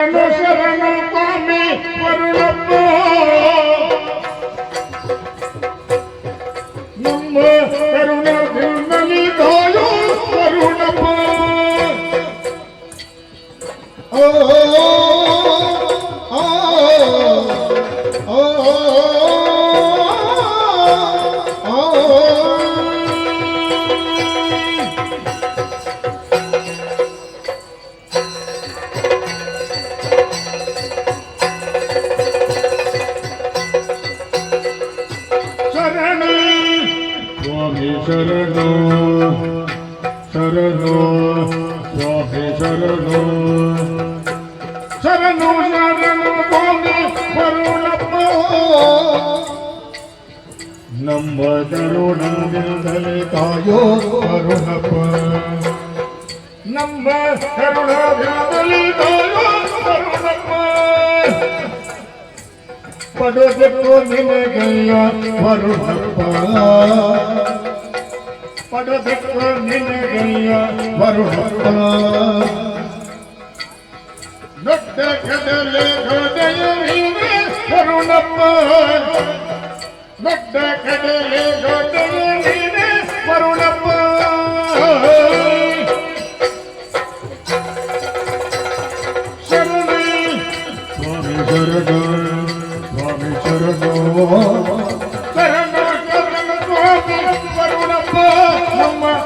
ಶರಣ ಸ್ವಾಮಿ ವರುಣಪ್ಪ ನಮ್ಮ ಕರುಣ ಸ್ವಾಮಿ ಶರಣು, ಶರಣ, ಸ್ವಾಮಿ ಶರಣ. ಶರಣು ಶರಣು, ಸ್ವಾಮಿ ವರುಣಪ್ಪ. ನಮ್ಮ ಕರುಣದಿಂದಲೇ ತಾಯೋ ಕರುಣಪ್ಪ ನಮ್ಮ ಕರುಣದಿಂದಲೇ ತಾಯೋ ಕರುಣಪ್ಪ ಪಡೆದಕ್ಕೂ ਪੜ ਬਿਕ ਨਿਨ ਗਈਆਂ ਵਰ ਹੱਤਲਾ ਨੱਟ ਖਦ ਲੇਖ ਦੇਵੀ ਵਰੁਣਪ ਨੱਟ ਖਦ ਲੇਖ ਦੇਵੀ ਵਰੁਣਪ ਸ਼ਰਣੀ ਸੁਆਮੀ ਸ਼ਰਣੋ ਸੁਆਮੀ ਸ਼ਰਣੋ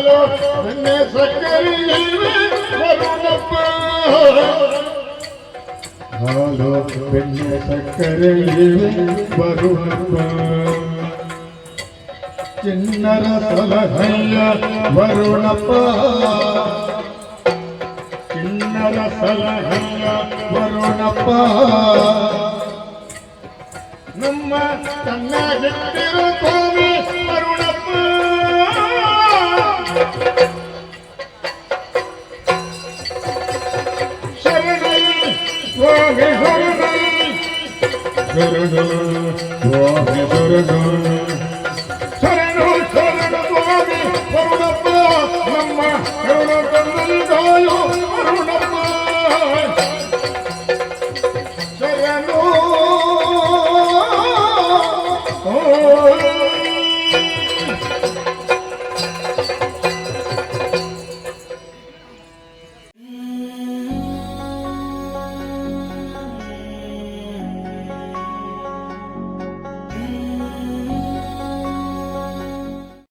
ವರುಣಪ್ಪ ಶರಣು ಹಣ್ಣು ಕಾಯ ಕೊಳ್ಳೆ ಹಣ್ಣುಪ್ಪ ಹಣ್ಣು ಕಾಯ ಕೊಳ್ಳೆ ಮರುನಪ್ಪ ಹಾಲು ಬೆಣ್ಣೆ ಸಕ್ಕರೆ ವರುಣಪ್ಪ ಹಾಲು ಬೆಣ್ಣೆ ಬರುಣಪ್ಪ ಚಿನ್ನರ ಸಲಹಯ್ಯ ವರುಣಪ್ಪ. ಚಿನ್ನರ ಸಲಹಯ್ಯ ವರುಣಪ್ಪ. ನಮ್ಮ ತನ್ನ ವರುಣಪ್ಪ Whoa, hey,